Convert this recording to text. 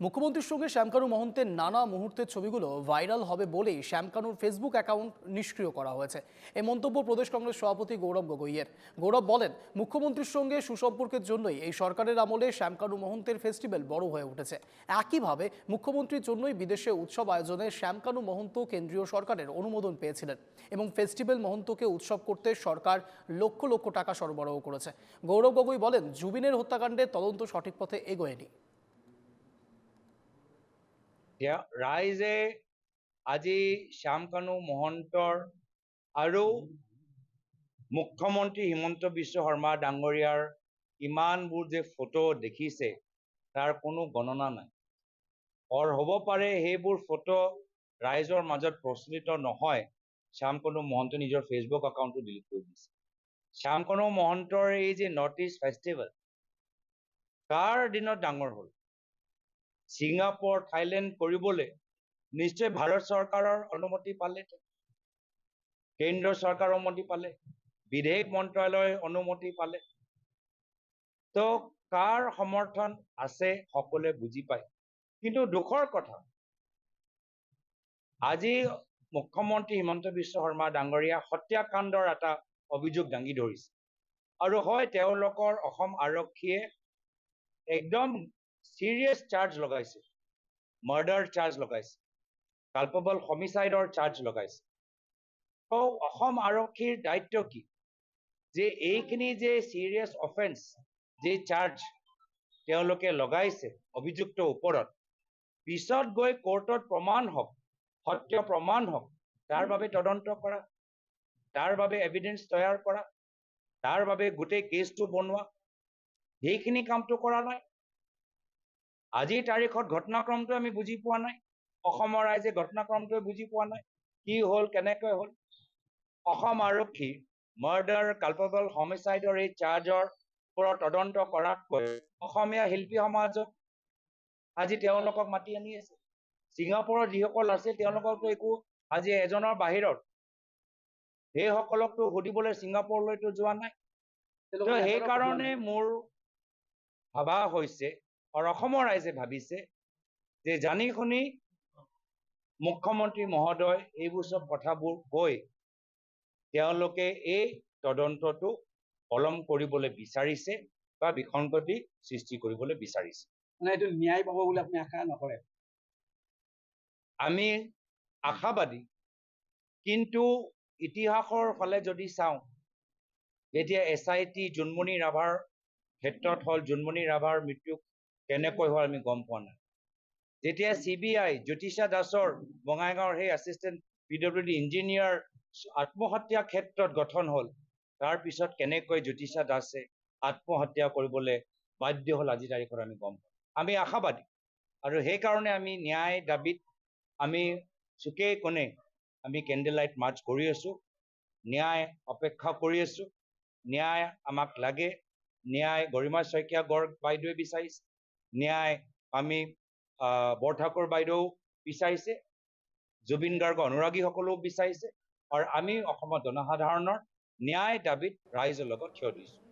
মুখ্যমন্ত্রীর সঙ্গে শ্যামকানু মহন্তের নানা মুহূর্তের ছবিগুলো ভাইরাল হবে বলেই শ্যামকানুর ফেসবুক অ্যাকাউন্ট নিষ্ক্রিয় করা হয়েছে। এই মন্তব্য প্রদেশ কংগ্রেস সভাপতি গৌরব গগৈয়ের। গৌরব বলেন, মুখ্যমন্ত্রীর সঙ্গে সুসম্পর্কের জন্যই এই সরকারের আমলে শ্যামকানু মহন্তের ফেস্টিভ্যাল বড় হয়ে উঠেছে। একইভাবে মুখ্যমন্ত্রীর জন্যই বিদেশে উৎসব আয়োজনে শ্যামকানু মহন্ত কেন্দ্রীয় সরকারের অনুমোদন পেয়েছিলেন এবং ফেস্টিভ্যাল মহন্তকে উৎসব করতে সরকার লক্ষ লক্ষ টাকা সরবরাহ করেছে। গৌরব গগৈ বলেন, জুবিনের হত্যাকাণ্ডে তদন্ত সঠিক পথে এগোয়নি। ৰাইজে আজি শ্যামকানু মহন্তৰ আৰু মুখ্যমন্ত্ৰী হিমন্ত বিশ্ব শৰ্মা ডাঙৰীয়াৰ ইমানবোৰ যে ফটো দেখিছে তাৰ কোনো গণনা নাই। আৰু হ'ব পাৰে সেইবোৰ ফটো ৰাইজৰ মাজত প্ৰচলিত নহয়। শ্যামকানু মহন্তে নিজৰ ফেচবুক একাউণ্টটো ডিলিট কৰি দিছে। শ্যামকানু মহন্তৰ এই যে নৰ্থ ইষ্ট ফেষ্টিভেল কাৰ দিনত ডাঙৰ হ'ল। ছিংগাপুৰ থাইলেণ্ড কৰিবলৈ নিশ্চয় ভাৰত চৰকাৰৰ অনুমতি পালে। কেন্দ্ৰ চৰকাৰৰ অনুমতি পালে। বিদেশ মন্ত্ৰালয়ৰ অনুমতি পালে। তো কাৰ সমৰ্থন আছে সকলোৱে বুজি পায়। কিন্তু দুখৰ কথা আজি মুখ্যমন্ত্ৰী হিমন্ত বিশ্ব শৰ্মা ডাঙৰীয়া হত্যাকাণ্ডৰ এটা অভিযোগ দাঙি ধৰিছে। আৰু হয় তেওঁলোকৰ অসম আৰক্ষীয়ে একদম চিৰিয়াছ চাৰ্জ লগাইছে। মাৰ্ডাৰ চাৰ্জ লগাইছে। কালপবল হমিচাইডৰ চাৰ্জ লগাইছে। তো অসম আৰক্ষীৰ দায়িত্ব কি? যে এইখিনি যে চিৰিয়াছ অফেন্স যে চাৰ্জ তেওঁলোকে লগাইছে অভিযুক্ত ওপৰত পিছত গৈ কোৰ্টত প্ৰমাণ হওক সত্য প্ৰমাণ হওক তাৰ বাবে তদন্ত কৰা তাৰ বাবে এভিডেন্স তৈয়াৰ কৰা তাৰ বাবে গোটেই কেছটো বনোৱা সেইখিনি কামটো কৰা নাই। আজিৰ তাৰিখত ঘটনাক্ৰমটো আমি বুজি পোৱা নাই। অসমৰ ৰাইজে ঘটনাক্ৰমটোৱে বুজি পোৱা নাই। কি হ'ল কেনেকৈ হ'ল? অসম আৰক্ষী মাৰ্ডাৰ কালপবল হমিচাইডৰ এই চাৰ্জৰ ওপৰত তদন্ত কৰাতকৈ অসমীয়া শিল্পী সমাজক আজি তেওঁলোকক মাতি আনি আছে। ছিংগাপুৰৰ যিসকল আছে তেওঁলোককতো একো আজি এজনৰ বাহিৰত সেইসকলকতো সুধিবলৈ ছিংগাপুৰলৈতো যোৱা নাই। সেইকাৰণে মোৰ ভাবা হৈছে আৰু অসমৰ ৰাইজে ভাবিছে যে জানি শুনি মুখ্যমন্ত্ৰী মহোদয় এইবোৰ চব কথাবোৰ কৈ তেওঁলোকে এই তদন্তটো পলম কৰিবলৈ বিচাৰিছে বা বিসংগতি সৃষ্টি কৰিবলৈ বিচাৰিছে। মানে এইটো ন্যায় পাব বুলি আপুনি আশা নকৰে? আমি আশাবাদী কিন্তু ইতিহাসৰ ফালে যদি চাওঁ যেতিয়া এছ আই টি জোনমণি ৰাভাৰ ক্ষেত্ৰত হ'ল জোনমণি ৰাভাৰ মৃত্যু কেনেকৈ হ'ল আমি গম পোৱা নাই। যেতিয়া চি বি আই জ্যোতিষা দাসৰ বঙাইগাঁৱৰ সেই assistant P W D engineer আত্মহত্যা ক্ষেত্ৰত গঠন হ'ল তাৰপিছত কেনেকৈ জ্যোতিষা দাসে আত্মহত্যা কৰিবলৈ বাধ্য হ'ল আজিৰ তাৰিখত আমি গম পাওঁ আমি আশাবাদী আৰু সেইকাৰণে আমি ন্যায় দাবীত আমি চুকে কোণে আমি কেণ্ডেল লাইট মাৰ্চ কৰি আছোঁ ন্যায় অপেক্ষা কৰি আছোঁ ন্যায় আমাক লাগে ন্যায় গৰিমা শইকীয়া গড় বাইদেৱে বিচাৰিছে ন্যায় আমি বৰঠাকুৰ বাইদেউ বিচাৰিছে জুবিন গাৰ্গ অনুৰাগীসকলেও বিচাৰিছে আৰু আমি অসমৰ জনসাধাৰণৰ ন্যায় দাবীত ৰাইজৰ লগত থিয় দিছোঁ।